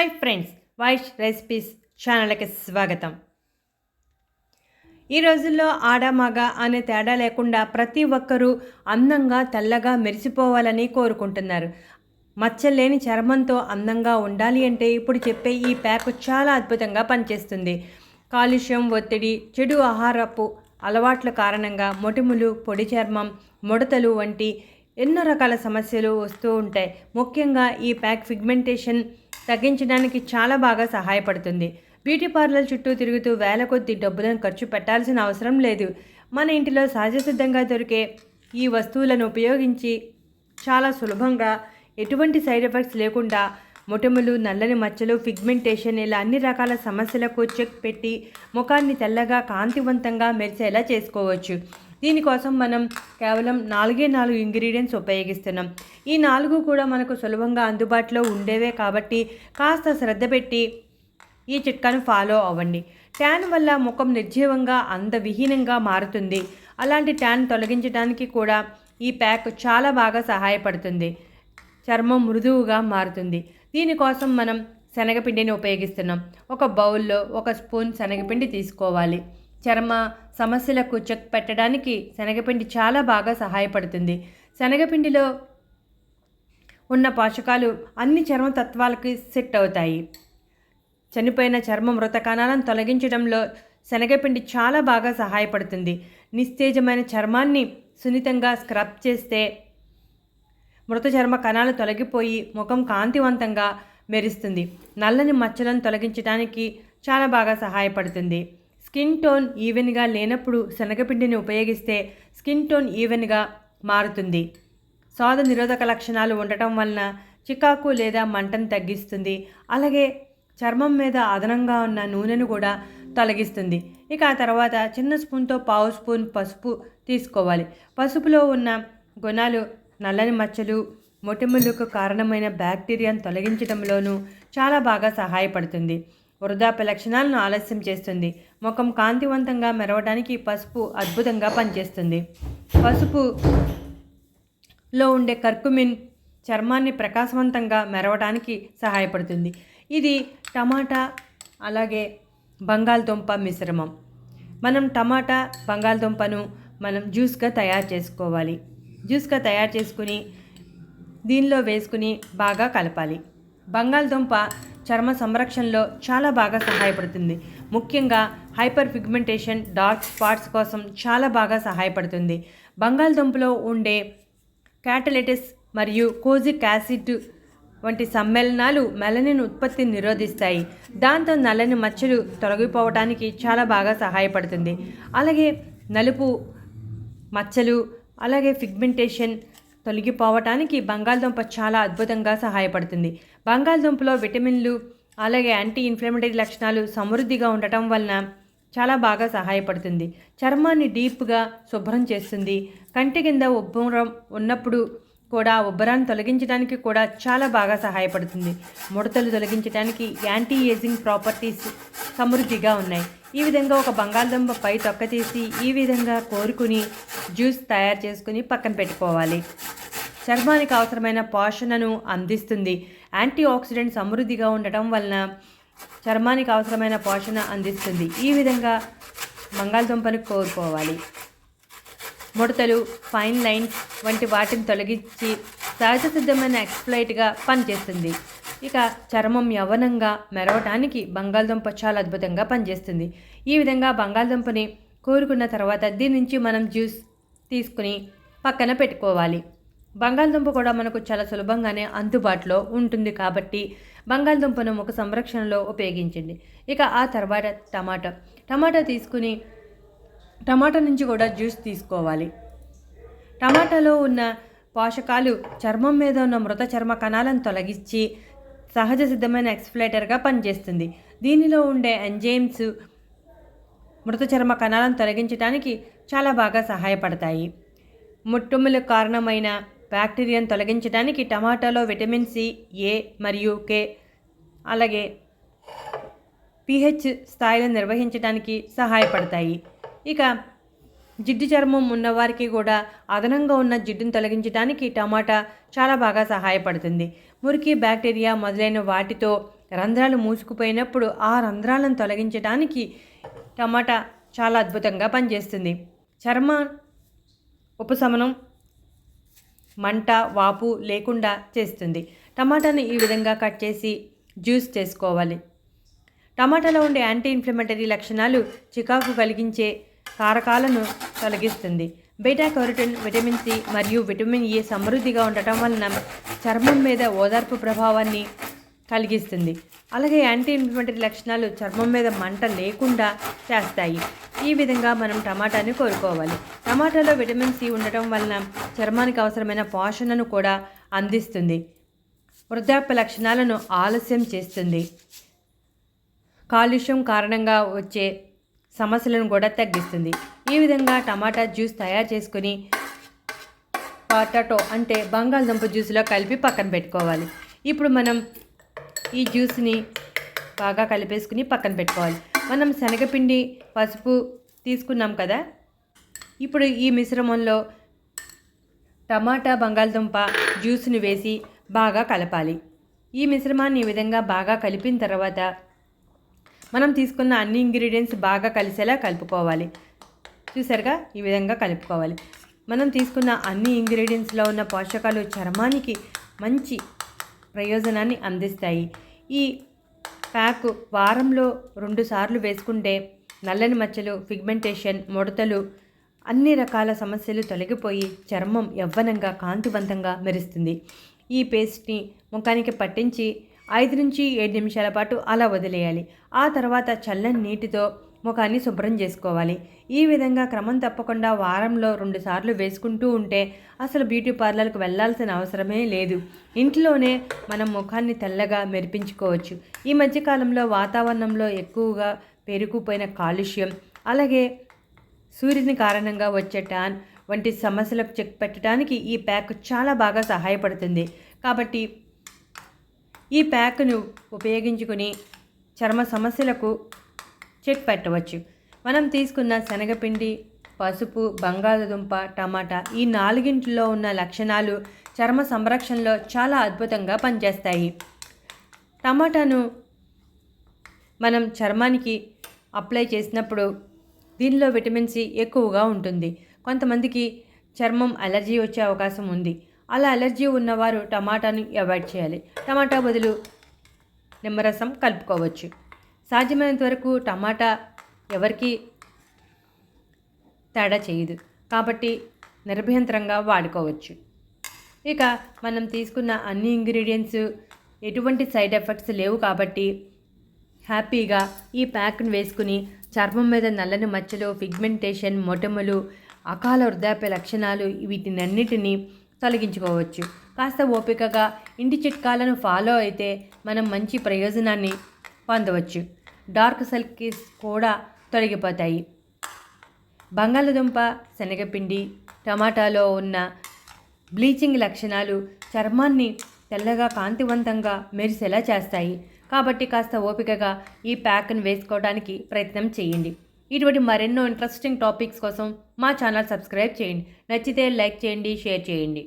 Hi friends Vaish recipes ఛానల్కి స్వాగతం. ఈ రోజుల్లో ఆడ మగ అనే తేడా లేకుండా ప్రతి ఒక్కరూ అందంగా తెల్లగా మెరిసిపోవాలని కోరుకుంటున్నారు. మచ్చలేని చర్మంతో అందంగా ఉండాలి అంటే ఇప్పుడు చెప్పే ఈ ప్యాక్ చాలా అద్భుతంగా పనిచేస్తుంది. కాలుష్యం ఒత్తిడి చెడు ఆహారపు అలవాట్ల కారణంగా మొటిములు పొడి చర్మం ముడతలు వంటి ఎన్నో రకాల సమస్యలు వస్తూ ఉంటాయి. ముఖ్యంగా ఈ ప్యాక్ ఫిగ్మెంటేషన్ తగ్గించడానికి చాలా బాగా సహాయపడుతుంది. బ్యూటీ పార్లర్ చుట్టూ తిరుగుతూ వేల కొద్ది డబ్బులను ఖర్చు పెట్టాల్సిన అవసరం లేదు. మన ఇంటిలో సహజసిద్ధంగా దొరికే ఈ వస్తువులను ఉపయోగించి చాలా సులభంగా ఎటువంటి సైడ్ ఎఫెక్ట్స్ లేకుండా మొటములు నల్లని మచ్చలు ఫిగ్మెంటేషన్ ఇలా అన్ని రకాల సమస్యలకు చెక్ పెట్టి ముఖాన్ని తెల్లగా కాంతివంతంగా మెరిసేలా చేసుకోవచ్చు. దీనికోసం మనం కేవలం నాలుగే నాలుగు ఇంగ్రీడియంట్స్ ఉపయోగిస్తున్నాం. ఈ నాలుగు కూడా మనకు సులభంగా అందుబాటులో ఉండేవే కాబట్టి కాస్త శ్రద్ధ పెట్టి ఈ చిట్కాను ఫాలో అవ్వండి. ట్యాన్ వల్ల ముఖం నిర్జీవంగా అందవిహీనంగా మారుతుంది. అలాంటి ట్యాన్ తొలగించడానికి కూడా ఈ ప్యాక్ చాలా బాగా సహాయపడుతుంది. చర్మం మృదువుగా మారుతుంది. దీనికోసం మనం శనగపిండిని ఉపయోగిస్తున్నాం. ఒక బౌల్లో ఒక స్పూన్ శనగపిండి తీసుకోవాలి. చర్మ సమస్యలకు చెక్ పెట్టడానికి శనగపిండి చాలా బాగా సహాయపడుతుంది. శనగపిండిలో ఉన్న పోషకాలు అన్ని చర్మ తత్వాలకి సెట్ అవుతాయి. చనిపోయిన చర్మ మృత కణాలను తొలగించడంలో శనగపిండి చాలా బాగా సహాయపడుతుంది. నిస్తేజమైన చర్మాన్ని సున్నితంగా స్క్రబ్ చేస్తే మృత చర్మ కణాలు తొలగిపోయి ముఖం కాంతివంతంగా మెరుస్తుంది. నల్లని మచ్చలను తొలగించడానికి చాలా బాగా సహాయపడుతుంది. స్కిన్ టోన్ ఈవెన్గా లేనప్పుడు శనగపిండిని ఉపయోగిస్తే స్కిన్ టోన్ ఈవెన్గా మారుతుంది. స్వాద నిరోధక లక్షణాలు ఉండటం వలన చికాకు లేదా మంటను తగ్గిస్తుంది. అలాగే చర్మం మీద అదనంగా ఉన్న నూనెను కూడా తొలగిస్తుంది. ఇక ఆ తర్వాత చిన్న స్పూన్తో పావు స్పూన్ పసుపు తీసుకోవాలి. పసుపులో ఉన్న గుణాలు నల్లని మచ్చలు మొటిమలకు కారణమైన బ్యాక్టీరియాను తొలగించడంలోనూ చాలా బాగా సహాయపడుతుంది. వృధాప్య లక్షణాలను ఆలస్యం చేస్తుంది. ముఖం కాంతివంతంగా మెరవడానికి పసుపు అద్భుతంగా పనిచేస్తుంది. పసుపులో ఉండే కర్కుమిన్ చర్మాన్ని ప్రకాశవంతంగా మెరవడానికి సహాయపడుతుంది. ఇది టమాటా అలాగే బంగాళదుంప మిశ్రమం. మనం టమాటా బంగాళదుంపను మనం జ్యూస్గా తయారు చేసుకోవాలి. జ్యూస్గా తయారు చేసుకుని దీనిలో వేసుకుని బాగా కలపాలి. బంగాళదుంప చర్మ సంరక్షణలో చాలా బాగా సహాయపడుతుంది. ముఖ్యంగా హైపర్ పిగ్మెంటేషన్ డార్క్ స్పాట్స్ కోసం చాలా బాగా సహాయపడుతుంది. బంగాళదుంపలో ఉండే క్యాటలైటిస్ మరియు కోజిక్ యాసిడ్ వంటి సమ్మేళనాలు మెలనిన్ ఉత్పత్తిని నిరోధిస్తాయి. దాంతో నల్లని మచ్చలు తొలగిపోవడానికి చాలా బాగా సహాయపడుతుంది. అలాగే నలుపు మచ్చలు అలాగే ఫిగ్మెంటేషన్ తొలగిపోవటానికి బంగాళదుంప చాలా అద్భుతంగా సహాయపడుతుంది. బంగాళదుంపలో విటమిన్లు అలాగే యాంటీ ఇన్ఫ్లమేటరీ లక్షణాలు సమృద్ధిగా ఉండటం వలన చాలా బాగా సహాయపడుతుంది. చర్మాన్ని డీప్గా శుభ్రం చేస్తుంది. కంటి కింద ఉబ్బరం ఉన్నప్పుడు కూడా ఉబ్బరాన్ని తొలగించడానికి కూడా చాలా బాగా సహాయపడుతుంది. ముడతలు తొలగించడానికి యాంటీ ఏజింగ్ ప్రాపర్టీస్ సమృద్ధిగా ఉన్నాయి. ఈ విధంగా ఒక బంగాళదుంప పై తొక్క తీసి ఈ విధంగా కోరుకుని జ్యూస్ తయారు చేసుకుని పక్కన పెట్టుకోవాలి. చర్మానికి అవసరమైన పోషణను అందిస్తుంది. యాంటీ ఆక్సిడెంట్ సమృద్ధిగా ఉండటం వలన చర్మానికి అవసరమైన పోషణ అందిస్తుంది. ఈ విధంగా బంగాళదుంపను కోరుకోవాలి. ముడతలు ఫైన్ లైన్స్ వంటి వాటిని తొలగించి సహజ సిద్ధమైన ఎక్స్ప్లైట్గా పనిచేస్తుంది. ఇక చర్మం యవనంగా మెరవటానికి బంగాళదుంప చాలా అద్భుతంగా పనిచేస్తుంది. ఈ విధంగా బంగాళదుంపని కోరుకున్న తర్వాత దీని నుంచి మనం జ్యూస్ తీసుకుని పక్కన పెట్టుకోవాలి. బంగాళదుంప కూడా మనకు చాలా సులభంగానే అందుబాటులో ఉంటుంది కాబట్టి బంగాళదుంపను ముఖ సంరక్షణలో ఉపయోగించండి. ఇక ఆ తర్వాత టమాటా. టమాటా తీసుకుని టమాటా నుంచి కూడా జ్యూస్ తీసుకోవాలి. టమాటాలో ఉన్న పోషకాలు చర్మం మీద ఉన్న మృత చర్మ కణాలను తొలగించి సహజ సిద్ధమైన ఎక్స్ఫ్లేటర్గా పనిచేస్తుంది. దీనిలో ఉండే ఎంజైమ్స్ మృత చర్మ కణాలను తొలగించడానికి చాలా బాగా సహాయపడతాయి. ముట్టుములకు కారణమైన బ్యాక్టీరియాను తొలగించడానికి టమాటాలో విటమిన్ సి ఏ మరియు కే అలాగే పిహెచ్ స్థాయిలను నిర్వహించడానికి సహాయపడతాయి. ఇక జిడ్డు చర్మం ఉన్నవారికి కూడా అదనంగా ఉన్న జిడ్డును తొలగించడానికి టమాటా చాలా బాగా సహాయపడుతుంది. మురికి బ్యాక్టీరియా మొదలైన వాటితో రంధ్రాలు మూసుకుపోయినప్పుడు ఆ రంధ్రాలను తొలగించడానికి టమాటా చాలా అద్భుతంగా పనిచేస్తుంది. చర్మ ఉపశమనం మంట వాపు లేకుండా చేస్తుంది. టమాటాను ఈ విధంగా కట్ చేసి జ్యూస్ చేసుకోవాలి. టమాటాలో ఉండే యాంటీ ఇన్ఫ్లమేటరీ లక్షణాలు చికాకు కలిగించే కారకాలను తొలగిస్తుంది. బీటా కెరోటిన్ విటమిన్ సి మరియు విటమిన్ ఏ సమృద్ధిగా ఉండటం వలన చర్మం మీద ఓదార్పు ప్రభావాన్ని కలిగిస్తుంది. అలాగే యాంటీ ఇన్ఫ్లమేటరీ లక్షణాలు చర్మం మీద మంట లేకుండా చేస్తాయి. ఈ విధంగా మనం టమాటాని కోరుకోవాలి. టమాటాలో విటమిన్ సి ఉండటం వలన చర్మానికి అవసరమైన పోషణను కూడా అందిస్తుంది. వృద్ధాప్య లక్షణాలను ఆలస్యం చేస్తుంది. కాలుష్యం కారణంగా వచ్చే సమస్యలను కూడా తగ్గిస్తుంది. ఈ విధంగా టమాటా జ్యూస్ తయారు చేసుకుని పొటాటో అంటే బంగాళదుంప జ్యూస్లో కలిపి పక్కన పెట్టుకోవాలి. ఇప్పుడు మనం ఈ జ్యూస్ని బాగా కలిపేసుకుని పక్కన పెట్టుకోవాలి. మనం శనగపిండి పసుపు తీసుకున్నాం కదా? ఇప్పుడు ఈ మిశ్రమంలో టమాటా బంగాళదుంప జ్యూస్ని వేసి బాగా కలపాలి. ఈ మిశ్రమాన్ని ఈ విధంగా బాగా కలిపిన తర్వాత మనం తీసుకున్న అన్ని ఇంగ్రీడియంట్స్ బాగా కలిసేలా కలుపుకోవాలి. చూసారుగా? ఈ విధంగా కలుపుకోవాలి. మనం తీసుకున్న అన్ని ఇంగ్రీడియంట్స్లో ఉన్న పోషకాలు చర్మానికి మంచి ప్రయోజనాన్ని అందిస్తాయి. ఈ ప్యాక్ వారంలో రెండు సార్లు వేసుకుంటే నల్లని మచ్చలు పిగ్మెంటేషన్ ముడతలు అన్ని రకాల సమస్యలు తొలగిపోయి చర్మం యవ్వనంగా కాంతివంతంగా మెరుస్తుంది. ఈ పేస్ట్ని ముఖానికి పట్టించి ఐదు నుంచి ఏడు నిమిషాల పాటు అలా వదిలేయాలి. ఆ తర్వాత చల్లని నీటితో ముఖాన్ని శుభ్రం చేసుకోవాలి. ఈ విధంగా క్రమం తప్పకుండా వారంలో రెండు సార్లు వేసుకుంటూ ఉంటే అసలు బ్యూటీ పార్లర్కి వెళ్ళాల్సిన అవసరమే లేదు. ఇంట్లోనే మనం ముఖాన్ని తెల్లగా మెరిపించుకోవచ్చు. ఈ మధ్యకాలంలో వాతావరణంలో ఎక్కువగా పెరుగుపోయిన కాలుష్యం అలాగే సూర్యుని కారణంగా వచ్చే టాన్ వంటి సమస్యలకు చెక్ పెట్టడానికి ఈ ప్యాక్ చాలా బాగా సహాయపడుతుంది. కాబట్టి ఈ ప్యాక్ను ఉపయోగించుకుని చర్మ సమస్యలకు చెక్ పెట్టవచ్చు. మనం తీసుకున్న శనగపిండి పసుపు బంగాళదుంప టమాటా ఈ నాలుగింటిలో ఉన్న లక్షణాలు చర్మ సంరక్షణలో చాలా అద్భుతంగా పనిచేస్తాయి. టమాటాను మనం చర్మానికి అప్లై చేసినప్పుడు దీనిలో విటమిన్ సి ఎక్కువగా ఉంటుంది. కొంతమందికి చర్మం అలర్జీ వచ్చే అవకాశం ఉంది. అలా అలర్జీ ఉన్నవారు టమాటాను అవాయిడ్ చేయాలి. టమాటా బదులు నిమ్మరసం కలుపుకోవచ్చు. సాధ్యమైనంత వరకు టమాటా ఎవరికి తేడా చేయదు. కాబట్టి నిర్భయంతరంగా వాడుకోవచ్చు. ఇక మనం తీసుకున్న అన్ని ఇంగ్రీడియంట్స్ ఎటువంటి సైడ్ ఎఫెక్ట్స్ లేవు కాబట్టి హ్యాపీగా ఈ ప్యాక్ను వేసుకుని చర్మం మీద నల్లని మచ్చలు పిగ్మెంటేషన్ మొటములు అకాల వృద్ధాప్య లక్షణాలు వీటినన్నిటినీ తొలగించుకోవచ్చు. కాస్త ఓపికగా ఇంటి చిట్కాలను ఫాలో అయితే మనం మంచి ప్రయోజనాన్ని పొందవచ్చు. డార్క్ సర్కిల్స్ కూడా తొలగిపోతాయి. బంగాళదుంప శనగపిండి టమాటాలో ఉన్న బ్లీచింగ్ లక్షణాలు చర్మాన్ని తెల్లగా కాంతివంతంగా మెరిసేలా చేస్తాయి. కాబట్టి కాస్త ఓపికగా ఈ ప్యాక్ను వేసుకోవడానికి ప్రయత్నం చేయండి. ఇటువంటి మరెన్నో ఇంట్రెస్టింగ్ టాపిక్స్ కోసం మా ఛానల్ సబ్స్క్రైబ్ చేయండి. నచ్చితే లైక్ చేయండి షేర్ చేయండి.